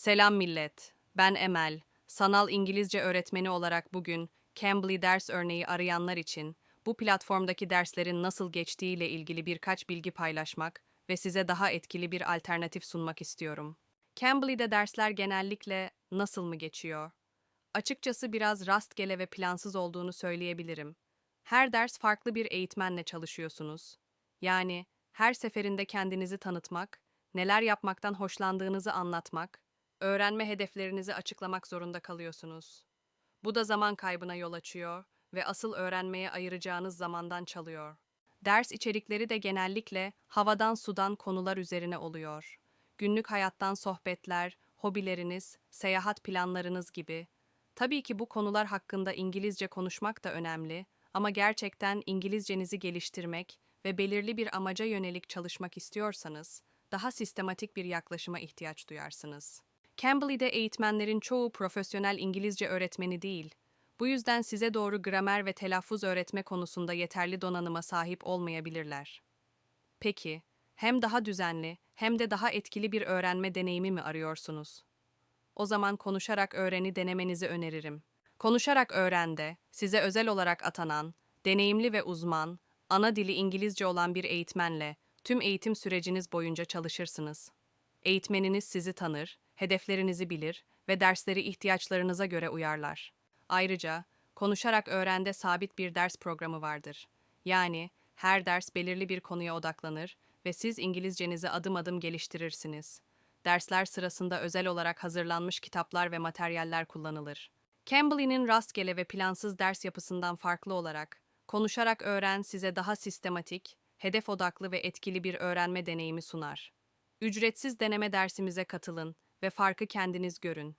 Selam millet. Ben Emel. Sanal İngilizce öğretmeni olarak bugün Cambly ders örneği arayanlar için bu platformdaki derslerin nasıl geçtiğiyle ilgili birkaç bilgi paylaşmak ve size daha etkili bir alternatif sunmak istiyorum. Cambly'de dersler genellikle nasıl mı geçiyor? Açıkçası biraz rastgele ve plansız olduğunu söyleyebilirim. Her ders farklı bir eğitmenle çalışıyorsunuz. Yani her seferinde kendinizi tanıtmak, neler yapmaktan hoşlandığınızı anlatmak, öğrenme hedeflerinizi açıklamak zorunda kalıyorsunuz. Bu da zaman kaybına yol açıyor ve asıl öğrenmeye ayıracağınız zamandan çalıyor. Ders içerikleri de genellikle havadan sudan konular üzerine oluyor. Günlük hayattan sohbetler, hobileriniz, seyahat planlarınız gibi. Tabii ki bu konular hakkında İngilizce konuşmak da önemli ama gerçekten İngilizcenizi geliştirmek ve belirli bir amaca yönelik çalışmak istiyorsanız, daha sistematik bir yaklaşıma ihtiyaç duyarsınız. Cambly'de eğitmenlerin çoğu profesyonel İngilizce öğretmeni değil. Bu yüzden size doğru gramer ve telaffuz öğretme konusunda yeterli donanıma sahip olmayabilirler. Peki, hem daha düzenli hem de daha etkili bir öğrenme deneyimi mi arıyorsunuz? O zaman konuşarak öğreni denemenizi öneririm. Konuşarak öğrende, size özel olarak atanan, deneyimli ve uzman, ana dili İngilizce olan bir eğitmenle tüm eğitim süreciniz boyunca çalışırsınız. Eğitmeniniz sizi tanır, hedeflerinizi bilir ve dersleri ihtiyaçlarınıza göre uyarlar. Ayrıca, konuşarak öğrende sabit bir ders programı vardır. Yani her ders belirli bir konuya odaklanır ve siz İngilizcenizi adım adım geliştirirsiniz. Dersler sırasında özel olarak hazırlanmış kitaplar ve materyaller kullanılır. Cambly'nin rastgele ve plansız ders yapısından farklı olarak, konuşarak öğren size daha sistematik, hedef odaklı ve etkili bir öğrenme deneyimi sunar. Ücretsiz deneme dersimize katılın ve farkı kendiniz görün.